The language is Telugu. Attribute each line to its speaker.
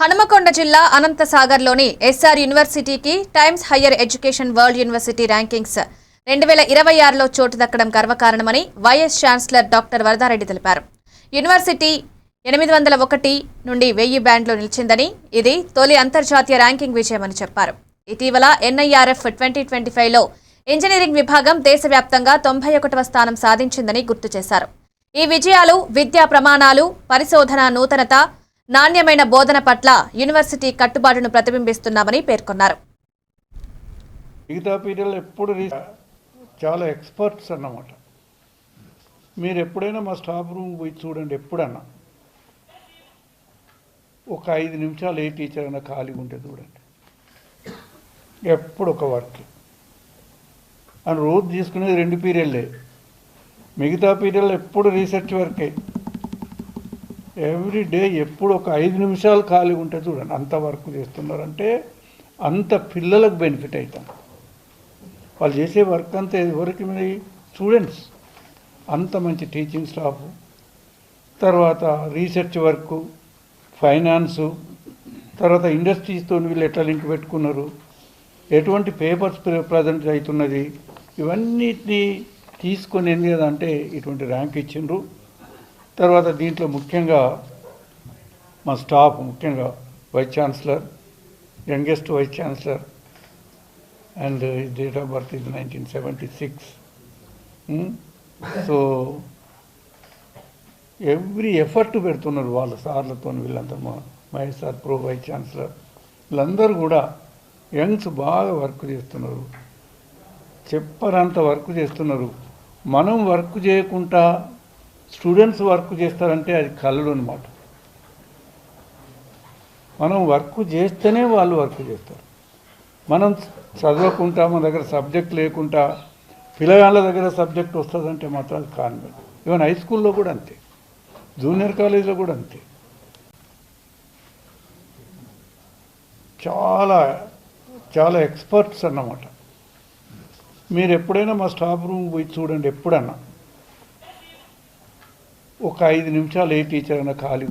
Speaker 1: హనుమకొండ జిల్లా అనంతసాగర్లోని ఎస్ఆర్ యూనివర్సిటీకి Times Higher Education World University Rankings రెండు వేల ఇరవై ఆరులో చోటు దక్కడం గర్వకారణమని వైఎస్ ఛాన్సలర్ డాక్టర్ వరదారెడ్డి తెలిపారు. యూనివర్సిటీ ఎనిమిది వందల ఒకటి నుండి వెయ్యి బ్యాండ్లో నిలిచిందని ఇది తొలి అంతర్జాతీయ ర్యాంకింగ్ విజయమని చెప్పారు. ఇటీవల ఎన్ఐఆర్ఎఫ్ ట్వంటీ ట్వంటీ ఫైవ్లో ఇంజనీరింగ్ విభాగం దేశవ్యాప్తంగా తొంభై ఒకటవ స్థానం సాధించిందని గుర్తు చేశారు. ఈ విజయాలు విద్యా ప్రమాణాలు పరిశోధన నూతనత నాణ్యమైన బోధన పట్ల యూనివర్సిటీ కట్టుబాటును ప్రతిబింబిస్తున్నామని పేర్కొన్నారు.
Speaker 2: మిగతా పీరియడ్లు ఎప్పుడు చాలా ఎక్స్పర్ట్స్ అన్నమాట. మీరు ఎప్పుడైనా మా స్టాఫ్ రూమ్ పోయి చూడండి ఎప్పుడన్నా. ఒక ఐదు నిమిషాలు ఏ టీచర్ అయినా ఖాళీగా ఉంటే చూడండి. ఎప్పుడు ఒక వర్క్. అని రోజు తీసుకునేది రెండు పీరియడ్లే. మిగతా పీరియడ్లో ఎప్పుడు రీసెర్చ్ వర్కే. ఎవ్రీ డే ఎప్పుడు ఒక ఐదు నిమిషాలు ఖాళీ ఉంటే చూడండి అంత వర్క్ చేస్తున్నారంటే అంత పిల్లలకు బెనిఫిట్ అవుతాం. వాళ్ళు చేసే వర్క్ అంతా ఎవరికి మీద స్టూడెంట్స్ అంత మంచి టీచింగ్ స్టాఫ్ తర్వాత రీసెర్చ్ వర్క్ ఫైనాన్సు తర్వాత ఇండస్ట్రీస్తో వీళ్ళు ఎట్లా లింక్ పెట్టుకున్నారు? ఎటువంటి పేపర్స్ ప్రజెంట్ అవుతున్నది? ఇవన్నిటిని తీసుకొని ఏంది లేదంటే ఇటువంటి ర్యాంక్ ఇచ్చిండ్రు. తర్వాత దీంట్లో ముఖ్యంగా మా స్టాఫ్ ముఖ్యంగా vice chancellor youngest vice chancellor and date of birth ఇది nineteen seventy six. So every effort పెడుతున్నారు వాళ్ళ సార్లతో వీళ్ళంతా మా Mahesh sir pro vice chancellor. వీళ్ళందరూ కూడా యంగ్స్ బాగా వర్క్ చేస్తున్నారు. చెప్పరంత వర్క్ చేస్తున్నారు. మనం వర్క్ చేయకుండా స్టూడెంట్స్ వర్క్ చేస్తారంటే అది కళలు అనమాట మనం వర్క్ చేస్తేనే వాళ్ళు వర్క్ చేస్తారు. మనం చదవకుండా మన దగ్గర సబ్జెక్ట్ లేకుండా పిల్లగాళ్ళ దగ్గర సబ్జెక్ట్ వస్తుందంటే మాత్రం అది కాన్వెంట్ ఈవెన్ హై స్కూల్లో కూడా అంతే. జూనియర్ కాలేజీలో కూడా అంతే. చాలా చాలా ఎక్స్పర్ట్స్ అన్నమాట. మీరు ఎప్పుడైనా మా స్టాఫ్ రూమ్ పోయి చూడండి ఎప్పుడన్నా. ఒక ఐదు నిమిషాలు ఏ టీచర్ అయినా ఖాళీగా